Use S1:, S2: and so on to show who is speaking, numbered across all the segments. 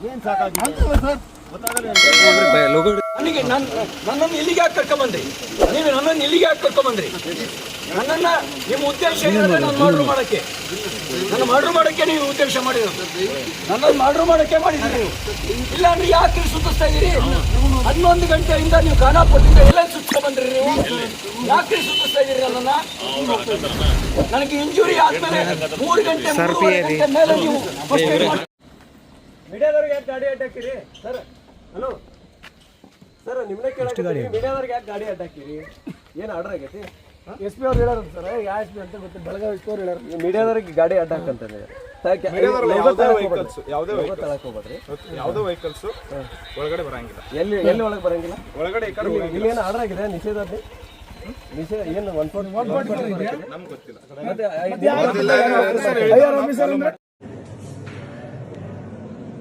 S1: ಏನ್ ಸಾಕಾಗಿದೆ?
S2: ನನಗೆ ನನ್ ನನ್ನನ್ನು ಇಲ್ಲಿಗೆ ಯಾಕೆ ಕರ್ಕೊಂಬಂದ್ರಿ ನೀವು ನನ್ನನ್ನು ಇಲ್ಲಿಗೆ ಯಾಕೆ ಕರ್ಕೊಂಬಂದ್ರಿ ನನ್ನನ್ನ ನಿಮ್ಮ ಉದ್ದೇಶ ಏನಿದೆ ನಾನು ಮಾಡ್ರು ಮಾಡಕ್ಕೆ. ನನ್ನ ಮಾಡ್ರು ಮಾಡಕ್ಕೆ ನೀವು ಉದ್ದೇಶ ಮಾಡಿರೋದು. ನನ್ನನ್ನು ಮಾಡ್ರು ಮಾಡಕ್ಕೆ ಮಾಡಿದ್ರಿ ನೀವು. ಇಲ್ಲ ಅಂದ್ರೆ ಯಾಕೆ ಸುತ್ತಿಸ್ತಾ ಇದ್ದೀರಿ? ಹನ್ನೊಂದು ಗಂಟೆಯಿಂದ ನೀವು ಖಾನಾಪುರದಿಂದ ಎಲ್ಲ ಸುತ್ತ ಬಂದ್ರಿ ನೀವು? ಯಾಕೆ ಸುತ್ತಿಸ್ತಾ ಇದ್ದೀರಿ ನನ್ನನ್ನ? ನನಗೆ ಇಂಜುರಿ ಆದ್ಮೇಲೆ ಮೂರು ಗಂಟೆ ಮೂರು ಗಂಟೆ ಮೇಲೆ ನೀವು
S3: ಮೀಡಿಯಾದವ್ರಿಗೆ ಯಾಕೆ ಗಾಡಿ ಅಡ್ಡಾಕಿರಿ ಸರ್ ಹಲೋ ಸರ್ ನಿಮ್ಮನ್ನ ಕೇಳಕ್ಕೆ ಮೀಡಿಯಾದವ್ರಿಗೆ ಯಾಕೆ ಗಾಡಿ ಅಡ್ಡಾಕಿರಿ ಏನು ಆರ್ಡರ್ ಆಗೈತಿ
S4: ಎಸ್ ಪಿ ಅವ್ರು ಹೇಳೋರು ಸರ್ ಯಾವ ಎಸ್ ಪಿ ಅಂತ ಗೊತ್ತಿಲ್ಲ ಬೆಳಗಾವಿ ಎಸ್ ಪಿ ಅವ್ರು ಹೇಳೋರು
S3: ಮೀಡಿಯಾದವ್ರಿಗೆ ಗಾಡಿ ಅಡ್ಡಾಕಂತ
S5: ಯಾವುದೇ ವೆಹಿಕಲ್ಸ್ ಒಳಗಡೆ ಬರಂಗಿಲ್ಲ
S3: ಎಲ್ಲಿ ಎಲ್ಲಿ ಒಳಗೆ ಬರಂಗಿಲ್ಲ
S5: ಒಳಗಡೆ
S3: ಇಲ್ಲಿ ಏನು ಆರ್ಡರ್ ಆಗಿದೆ ನಿಷೇಧಾಜ್ಞೆ ನಿಷೇಧ ಏನು ಒನ್ ಫೋರ್ಟಿ
S5: ನಮ್ಗೆ ಗೊತ್ತಿಲ್ಲ
S3: ಮತ್ತೆ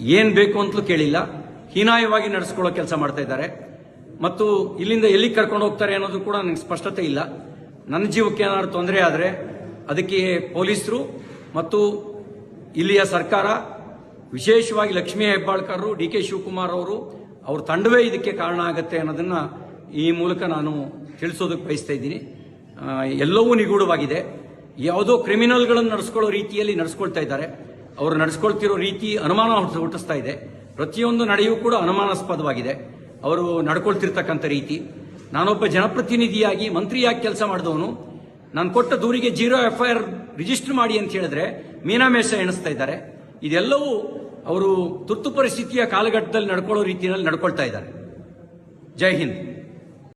S6: ಏನು ಬೇಕು ಅಂತಲೂ ಕೇಳಿಲ್ಲ. ಹೀನಾಯವಾಗಿ ನಡೆಸ್ಕೊಳ್ಳೋ ಕೆಲಸ ಮಾಡ್ತಾ ಇದ್ದಾರೆ. ಮತ್ತು ಇಲ್ಲಿಂದ ಎಲ್ಲಿಗೆ ಕರ್ಕೊಂಡು ಹೋಗ್ತಾರೆ ಅನ್ನೋದು ಕೂಡ ನನಗೆ ಸ್ಪಷ್ಟತೆ ಇಲ್ಲ. ನನ್ನ ಜೀವಕ್ಕೆ ಏನಾದ್ರು ತೊಂದರೆ ಆದರೆ ಅದಕ್ಕೆ ಪೊಲೀಸರು ಮತ್ತು ಇಲ್ಲಿಯ ಸರ್ಕಾರ, ವಿಶೇಷವಾಗಿ ಲಕ್ಷ್ಮೀ ಹೆಬ್ಬಾಳ್ಕರ್ ಡಿ ಕೆ ಶಿವಕುಮಾರ್ ಅವರು, ಅವ್ರ ತಂಡವೇ ಇದಕ್ಕೆ ಕಾರಣ ಆಗುತ್ತೆ ಅನ್ನೋದನ್ನ ಈ ಮೂಲಕ ನಾನು ತಿಳಿಸೋದಕ್ಕೆ ಬಯಸ್ತಾ ಇದ್ದೀನಿ. ಎಲ್ಲವೂ ನಿಗೂಢವಾಗಿದೆ. ಯಾವುದೋ ಕ್ರಿಮಿನಲ್ಗಳನ್ನು ನಡೆಸ್ಕೊಳ್ಳೋ ರೀತಿಯಲ್ಲಿ ನಡೆಸ್ಕೊಳ್ತಾ ಇದ್ದಾರೆ. ಅವರು ನಡೆಸ್ಕೊಳ್ತಿರೋ ರೀತಿ ಅನುಮಾನ ಹುಟ್ಟ- ಹುಟ್ಟಿಸ್ತಾ ಇದೆ. ಪ್ರತಿಯೊಂದು ನಡೆಯೂ ಕೂಡ ಅನುಮಾನಾಸ್ಪದವಾಗಿದೆ. ಅವರು ನಡ್ಕೊಳ್ತಿರ್ತಕ್ಕಂಥ ರೀತಿ. ನಾನೊಬ್ಬ ಜನಪ್ರತಿನಿಧಿಯಾಗಿ ಮಂತ್ರಿಯಾಗಿ ಕೆಲಸ ಮಾಡಿದವನು. ನಾನು ಕೊಟ್ಟ ದೂರಿಗೆ zero F I R register ಮಾಡಿ ಅಂತ ಹೇಳಿದ್ರೆ ಮೀನಾಮೇಷ ಎಣಿಸ್ತಾ ಇದ್ದಾರೆ. ಇದೆಲ್ಲವೂ ಅವರು ತುರ್ತು ಪರಿಸ್ಥಿತಿಯ ಕಾಲಘಟ್ಟದಲ್ಲಿ ನಡ್ಕೊಳ್ಳೋ ರೀತಿಯಲ್ಲಿ ನಡ್ಕೊಳ್ತಾ ಇದ್ದಾರೆ. ಜೈ ಹಿಂದ್.